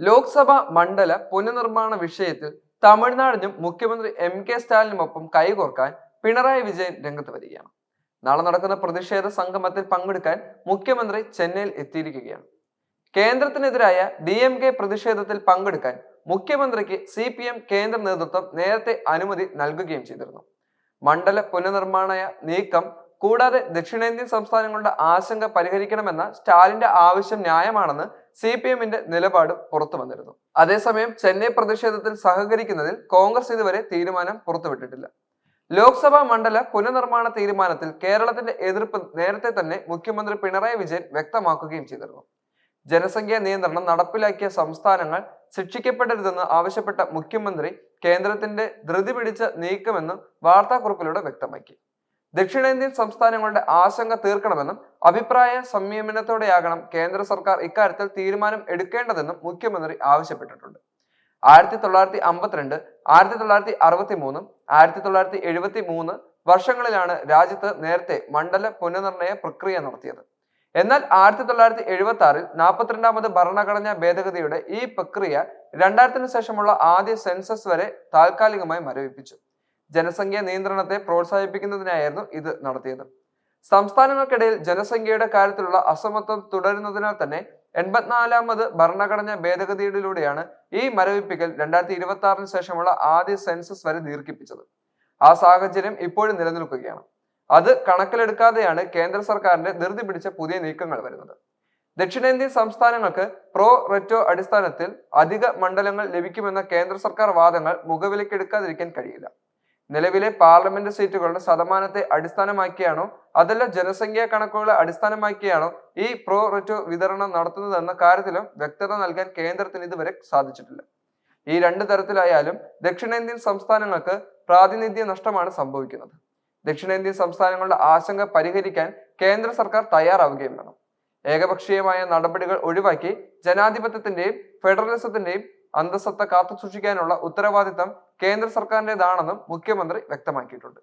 ലോക്സഭ മണ്ഡല പുനർനിർമ്മാണ വിഷയത്തിൽ തമിഴ്നാടിനും മുഖ്യമന്ത്രി എം കെ സ്റ്റാലിനുമൊപ്പം കൈകോർക്കാൻ പിണറായി വിജയൻ രംഗത്ത് വരികയാണ്. നാളെ നടക്കുന്ന പ്രതിഷേധ സംഗമത്തിൽ പങ്കെടുക്കാൻ മുഖ്യമന്ത്രി ചെന്നൈയിൽ എത്തിയിരിക്കുകയാണ്. കേന്ദ്രത്തിനെതിരായ ഡി എം കെ പ്രതിഷേധത്തിൽ പങ്കെടുക്കാൻ മുഖ്യമന്ത്രിക്ക് സി പി എം കേന്ദ്ര നേതൃത്വം നേരത്തെ അനുമതി നൽകുകയും ചെയ്തിരുന്നു. മണ്ഡല പുനർനിർമ്മാണ നീക്കം കൂടാതെ ദക്ഷിണേന്ത്യൻ സംസ്ഥാനങ്ങളുടെ ആശങ്ക പരിഹരിക്കണമെന്ന സ്റ്റാലിന്റെ ആവശ്യം ന്യായമാണെന്ന് സി പി എമ്മിന്റെ നിലപാട് പുറത്തു വന്നിരുന്നു. അതേസമയം ചെന്നൈ പ്രതിഷേധത്തിൽ സഹകരിക്കുന്നതിൽ കോൺഗ്രസ് ഇതുവരെ തീരുമാനം പുറത്തുവിട്ടിട്ടില്ല. ലോക്സഭാ മണ്ഡല പുനർനിർമ്മാണ തീരുമാനത്തിൽ കേരളത്തിന്റെ എതിർപ്പ് നേരത്തെ തന്നെ മുഖ്യമന്ത്രി പിണറായി വിജയൻ വ്യക്തമാക്കുകയും ചെയ്തിരുന്നു. ജനസംഖ്യാ നിയന്ത്രണം നടപ്പിലാക്കിയ സംസ്ഥാനങ്ങൾ ശിക്ഷിക്കപ്പെടരുതെന്ന് ആവശ്യപ്പെട്ട മുഖ്യമന്ത്രി കേന്ദ്രത്തിന്റെ ധൃതി പിടിച്ച നീക്കമെന്നും വാർത്താക്കുറിപ്പിലൂടെ വ്യക്തമാക്കി. ദക്ഷിണേന്ത്യൻ സംസ്ഥാനങ്ങളുടെ ആശങ്ക തീർക്കണമെന്നും അഭിപ്രായ സംയമനത്തോടെയാകണം കേന്ദ്ര സർക്കാർ ഇക്കാര്യത്തിൽ തീരുമാനം എടുക്കേണ്ടതെന്നും മുഖ്യമന്ത്രി ആവശ്യപ്പെട്ടിട്ടുണ്ട്. ആയിരത്തി തൊള്ളായിരത്തി അമ്പത്തിരണ്ട് ആയിരത്തി തൊള്ളായിരത്തി അറുപത്തി മൂന്നും ആയിരത്തി തൊള്ളായിരത്തി എഴുപത്തി മൂന്ന് വർഷങ്ങളിലാണ് രാജ്യത്ത് നേരത്തെ മണ്ഡല പുനർനിർണയ പ്രക്രിയ നടത്തിയത്. എന്നാൽ ആയിരത്തി തൊള്ളായിരത്തി എഴുപത്തി ആറിൽ നാൽപ്പത്തിരണ്ടാമത് ഭരണഘടനാ ഭേദഗതിയുടെ ഈ പ്രക്രിയ രണ്ടായിരത്തിന് ശേഷമുള്ള ആദ്യ സെൻസസ് വരെ താൽക്കാലികമായി മരവിപ്പിച്ചു. ജനസംഖ്യാ നിയന്ത്രണത്തെ പ്രോത്സാഹിപ്പിക്കുന്നതിനായിരുന്നു ഇത് നടത്തിയത്. സംസ്ഥാനങ്ങൾക്കിടയിൽ ജനസംഖ്യയുടെ കാര്യത്തിലുള്ള അസമത്വം തുടരുന്നതിനാൽ തന്നെ എൺപത്തിനാലാമത് ഭരണഘടനാ ഭേദഗതിയിലൂടെയാണ് ഈ മരവിപ്പിക്കൽ രണ്ടായിരത്തി ഇരുപത്തി ആറിന് ശേഷമുള്ള ആദ്യ സെൻസസ് വരെ ദീർഘിപ്പിച്ചത്. ആ സാഹചര്യം ഇപ്പോഴും നിലനിൽക്കുകയാണ്. അത് കണക്കിലെടുക്കാതെയാണ് കേന്ദ്ര സർക്കാരിന്റെ ധൃതി പിടിച്ച പുതിയ നീക്കങ്ങൾ വരുന്നത്. ദക്ഷിണേന്ത്യൻ സംസ്ഥാനങ്ങൾക്ക് പ്രോ റെറ്റോ അടിസ്ഥാനത്തിൽ അധിക മണ്ഡലങ്ങൾ ലഭിക്കുമെന്ന കേന്ദ്ര സർക്കാർ വാദങ്ങൾ മുഖവിലക്കെടുക്കാതിരിക്കാൻ കഴിയില്ല. നിലവിലെ പാർലമെന്റ് സീറ്റുകളുടെ ശതമാനത്തെ അടിസ്ഥാനമാക്കിയാണോ അതല്ല ജനസംഖ്യാ കണക്കുകളെ അടിസ്ഥാനമാക്കിയാണോ ഈ പ്രോ റെറ്റോ വിതരണം നടത്തുന്നതെന്ന കാര്യത്തിലും വ്യക്തത നൽകാൻ കേന്ദ്രത്തിന് ഇതുവരെ സാധിച്ചിട്ടില്ല. ഈ രണ്ട് തരത്തിലായാലും ദക്ഷിണേന്ത്യൻ സംസ്ഥാനങ്ങൾക്ക് പ്രാതിനിധ്യ നഷ്ടമാണ് സംഭവിക്കുന്നത്. ദക്ഷിണേന്ത്യൻ സംസ്ഥാനങ്ങളുടെ ആശങ്ക പരിഹരിക്കാൻ കേന്ദ്ര സർക്കാർ തയ്യാറാവുകയും വേണം. ഏകപക്ഷീയമായ നടപടികൾ ഒഴിവാക്കി ജനാധിപത്യത്തിന്റെയും ഫെഡറലിസത്തിന്റെയും അന്തസത്ത കാത്തുസൂക്ഷിക്കാനുള്ള ഉത്തരവാദിത്തം കേന്ദ്ര സർക്കാരിന്റെതാണെന്നും മുഖ്യമന്ത്രി വ്യക്തമാക്കിയിട്ടുണ്ട്.